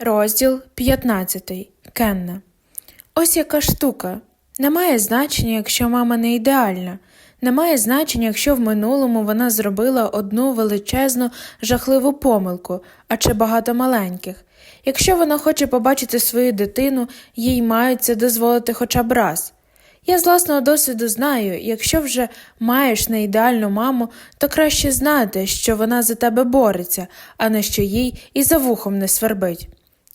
Розділ 15. Кенна. Ось яка штука. Немає значення, якщо мама не ідеальна. Немає значення, якщо в минулому вона зробила одну величезну жахливу помилку, а чи багато маленьких. Якщо вона хоче побачити свою дитину, їй мають це дозволити хоча б раз. Я з власного досвіду знаю, якщо вже маєш не ідеальну маму, то краще знати, що вона за тебе бореться, а не що їй і за вухом не свербить.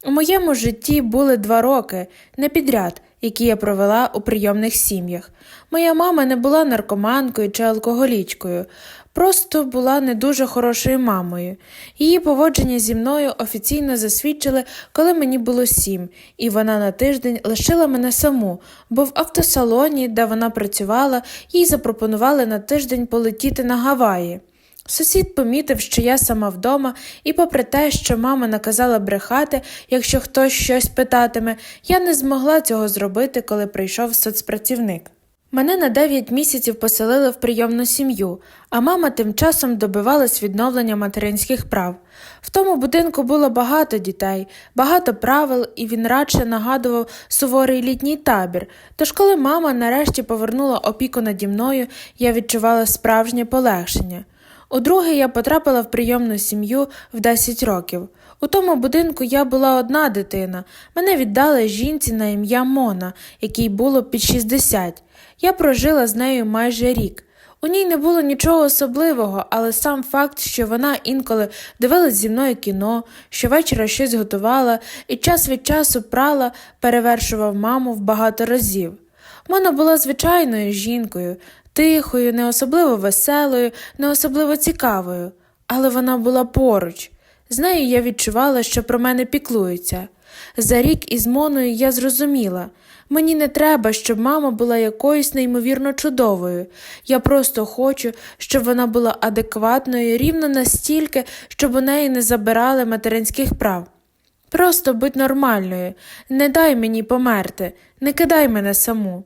У моєму житті були два роки не підряд, які я провела у прийомних сім'ях. Моя мама не була наркоманкою чи алкоголічкою, просто була не дуже хорошою мамою. Її поводження зі мною офіційно засвідчили, коли мені було сім, і вона на тиждень лишила мене саму, бо в автосалоні, де вона працювала, їй запропонували на тиждень полетіти на Гаваї. Сусід помітив, що я сама вдома, і, попри те, що мама наказала брехати, якщо хтось щось питатиме, я не змогла цього зробити, коли прийшов соцпрацівник. Мене на 9 місяців поселили в прийомну сім'ю, а мама тим часом добивалась відновлення материнських прав. В тому будинку було багато дітей, багато правил, і він радше нагадував суворий літній табір. Тож, коли мама нарешті повернула опіку наді мною, я відчувала справжнє полегшення. Удруге я потрапила в прийомну сім'ю в 10 років. У тому будинку я була одна дитина. Мене віддали жінці на ім'я Мона, якій було під 60. Я прожила з нею майже рік. У ній не було нічого особливого, але сам факт, що вона інколи дивилась зі мною кіно, щовечора щось готувала і час від часу прала, перевершував маму в багато разів. Мона була звичайною жінкою, тихою, не особливо веселою, не особливо цікавою, але вона була поруч. З нею я відчувала, що про мене піклуються. За рік із Моною я зрозуміла мені не треба, щоб мама була якоюсь неймовірно чудовою. Я просто хочу, щоб вона була адекватною рівно настільки, щоб у неї не забирали материнських прав. Просто будь нормальною, не дай мені померти, не кидай мене саму.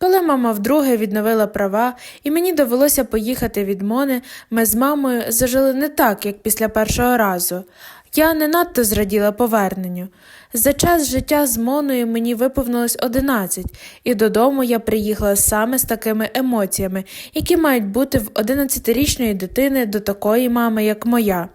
Коли мама вдруге відновила права, і мені довелося поїхати від Мони, ми з мамою зажили не так, як після першого разу. Я не надто зраділа поверненню. За час життя з Моною мені виповнилось одинадцять, і додому я приїхала саме з такими емоціями, які мають бути в одинадцятирічної дитини до такої мами, як моя.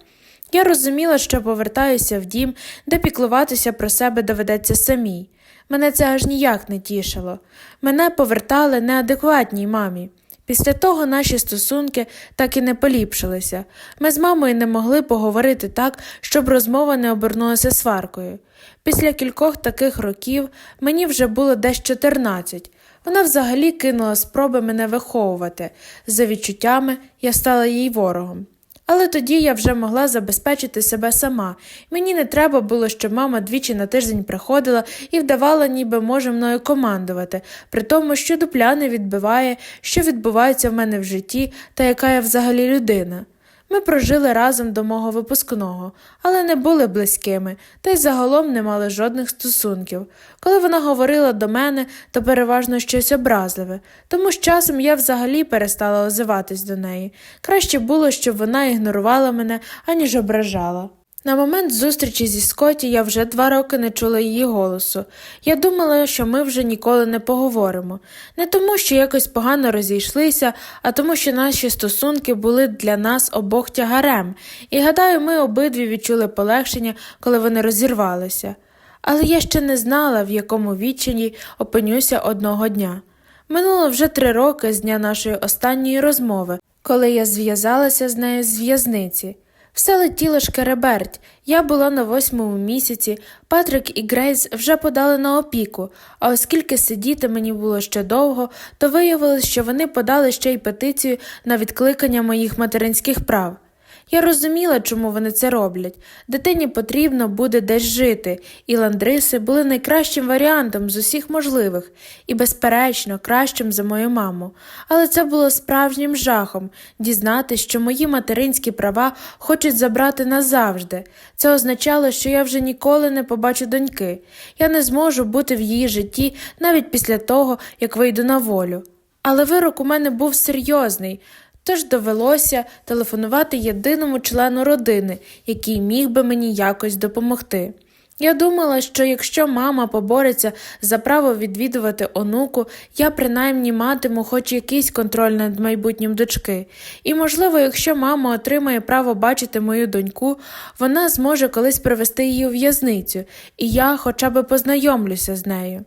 Я розуміла, що повертаюся в дім, де піклуватися про себе доведеться самій. Мене це аж ніяк не тішило. Мене повертали неадекватній мамі. Після того наші стосунки так і не поліпшилися. Ми з мамою не могли поговорити так, щоб розмова не обернулася сваркою. Після кількох таких років мені вже було десь 14. Вона взагалі кинула спроби мене виховувати. За відчуттями я стала їй ворогом. Але тоді я вже могла забезпечити себе сама. Мені не треба було, щоб мама двічі на тиждень приходила і вдавала, ніби може мною командувати, при тому, що дупля не відбиває, що відбувається в мене в житті та яка я взагалі людина. Ми прожили разом до мого випускного, але не були близькими, та й загалом не мали жодних стосунків. Коли вона говорила до мене, то переважно щось образливе, тому з часом я взагалі перестала озиватись до неї. Краще було, щоб вона ігнорувала мене, аніж ображала. На момент зустрічі зі Скотті я вже два роки не чула її голосу. Я думала, що ми вже ніколи не поговоримо. Не тому, що якось погано розійшлися, а тому, що наші стосунки були для нас обох тягарем, і гадаю, ми обидві відчули полегшення, коли вони розірвалися. Але я ще не знала, в якому відчині опинюся одного дня. Минуло вже три роки з дня нашої останньої розмови, коли я зв'язалася з нею з в'язниці. Все летіло шкереберть. Я була на восьмому місяці, Патрик і Грейс вже подали на опіку, а оскільки сидіти мені було ще довго, то виявилось, що вони подали ще й петицію на відкликання моїх материнських прав. Я розуміла, чому вони це роблять. Дитині потрібно буде десь жити, і ландриси були найкращим варіантом з усіх можливих і, безперечно, кращим за мою маму. Але це було справжнім жахом дізнатись, що мої материнські права хочуть забрати назавжди. Це означало, що я вже ніколи не побачу доньки. Я не зможу бути в її житті навіть після того, як вийду на волю. Але вирок у мене був серйозний. Тож довелося телефонувати єдиному члену родини, який міг би мені якось допомогти. Я думала, що якщо мама побореться за право відвідувати онуку, я принаймні матиму хоч якийсь контроль над майбутнім дочки. І, можливо, якщо мама отримає право бачити мою доньку, вона зможе колись привести її у в'язницю, і я хоча б познайомлюся з нею.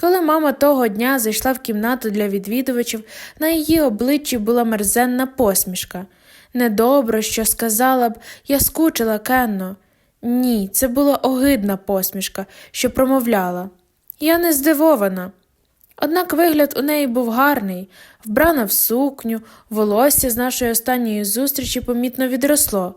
Коли мама того дня зайшла в кімнату для відвідувачів, на її обличчі була мерзенна посмішка. Недобре, що сказала б, я скучила Кенно. Ні, це була огидна посмішка, що промовляла. Я не здивована. Однак вигляд у неї був гарний, вбрана в сукню, волосся з нашої останньої зустрічі помітно відросло.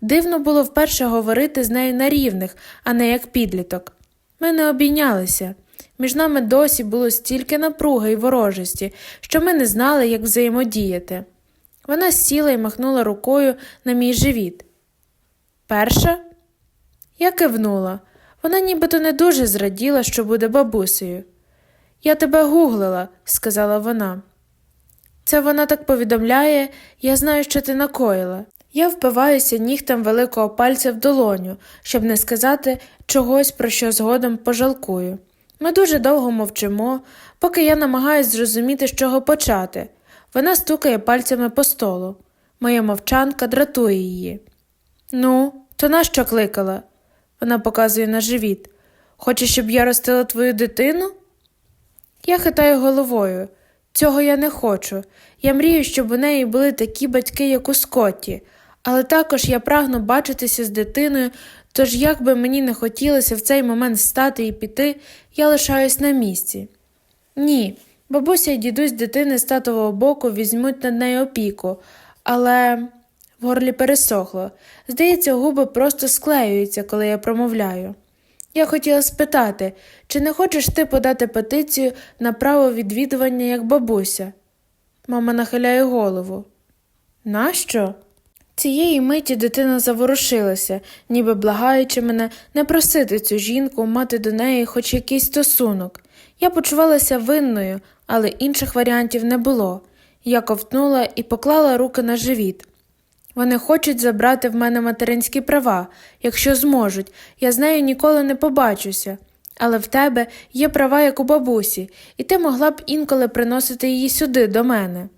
Дивно було вперше говорити з нею на рівних, а не як підліток. Ми не обійнялися. Між нами досі було стільки напруги й ворожості, що ми не знали, як взаємодіяти. Вона сіла і махнула рукою на мій живіт. Перша? Я кивнула. Вона нібито не дуже зраділа, що буде бабусею. Я тебе гуглила, сказала вона. Це вона так повідомляє, я знаю, що ти накоїла. Я впиваюся нігтем великого пальця в долоню, щоб не сказати чогось, про що згодом пожалкую. Ми дуже довго мовчимо, поки я намагаюся зрозуміти, з чого почати. Вона стукає пальцями по столу. Моя мовчанка дратує її. Ну, то нащо кликала? Вона показує на живіт. Хочеш, щоб я ростила твою дитину? Я хитаю головою. Цього я не хочу. Я мрію, щоб у неї були такі батьки, як у Скотті, але також я прагну бачитися з дитиною, тож як би мені не хотілося в цей момент встати і піти, я лишаюсь на місці. Ні, бабуся і дідусь дитини з татового боку візьмуть над нею опіку, але в горлі пересохло. Здається, губи просто склеюються, коли я промовляю. Я хотіла спитати, чи не хочеш ти подати петицію на право відвідування як бабуся? Мама нахиляє голову. Нащо? Цієї миті дитина заворушилася, ніби благаючи мене не просити цю жінку мати до неї хоч якийсь стосунок. Я почувалася винною, але інших варіантів не було. Я ковтнула і поклала руки на живіт. Вони хочуть забрати в мене материнські права, якщо зможуть, я з нею ніколи не побачуся. Але в тебе є права, як у бабусі, і ти могла б інколи приносити її сюди, до мене.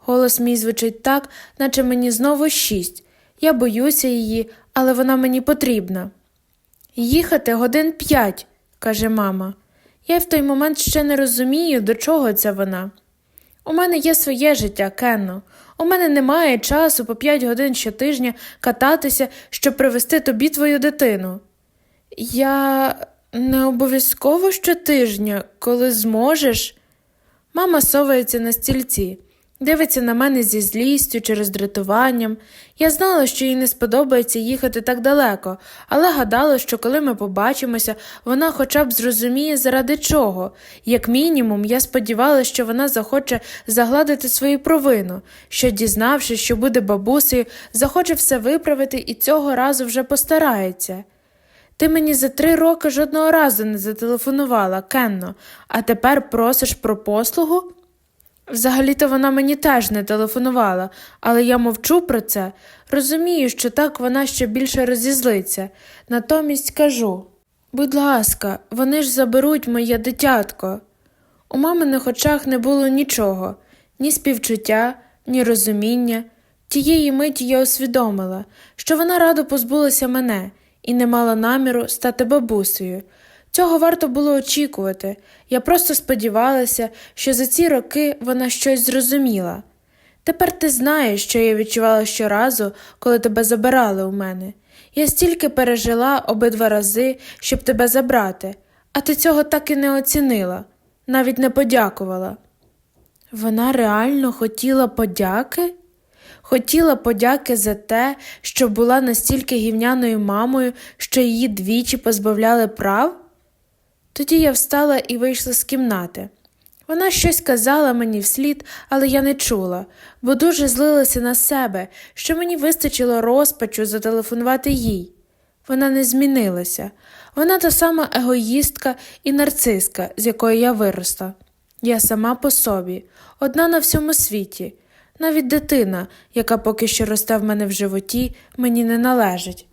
Голос мій звучить так, наче мені знову шість. Я боюся її, але вона мені потрібна. Їхати годин п'ять, каже мама. Я в той момент ще не розумію, до чого це вона. У мене є своє життя, Кенно. У мене немає часу по п'ять годин щотижня кататися, щоб привезти тобі твою дитину. Я не обов'язково щотижня, коли зможеш. Мама совається на стільці, дивиться на мене зі злістю чи роздратуванням. Я знала, що їй не сподобається їхати так далеко, але гадала, що коли ми побачимося, вона хоча б зрозуміє, заради чого. Як мінімум, я сподівалася, що вона захоче загладити свою провину, що, дізнавшись, що буде бабусею, захоче все виправити і цього разу вже постарається. Ти мені за три роки жодного разу не зателефонувала, Кенно, а тепер просиш про послугу? Взагалі-то вона мені теж не телефонувала, але я мовчу про це. Розумію, що так вона ще більше розізлиться. Натомість кажу будь ласка, вони ж заберуть моє дитятко. У маминих очах не було нічого, ні співчуття, ні розуміння. Тієї миті я усвідомила, що вона радо позбулася мене і не мала наміру стати бабусею. Цього варто було очікувати. Я просто сподівалася, що за ці роки вона щось зрозуміла. Тепер ти знаєш, що я відчувала щоразу, коли тебе забирали у мене. Я стільки пережила обидва рази, щоб тебе забрати, а ти цього так і не оцінила, навіть не подякувала. Вона реально хотіла подяки? Хотіла подяки за те, що була настільки гівняною мамою, що її двічі позбавляли прав? Тоді я встала і вийшла з кімнати. Вона щось казала мені вслід, але я не чула, бо дуже злилася на себе, що мені вистачило розпачу зателефонувати їй. Вона не змінилася. Вона та сама егоїстка і нарциска, з якої я виросла. Я сама по собі, одна на всьому світі. Навіть дитина, яка поки що росте в мене в животі, мені не належить.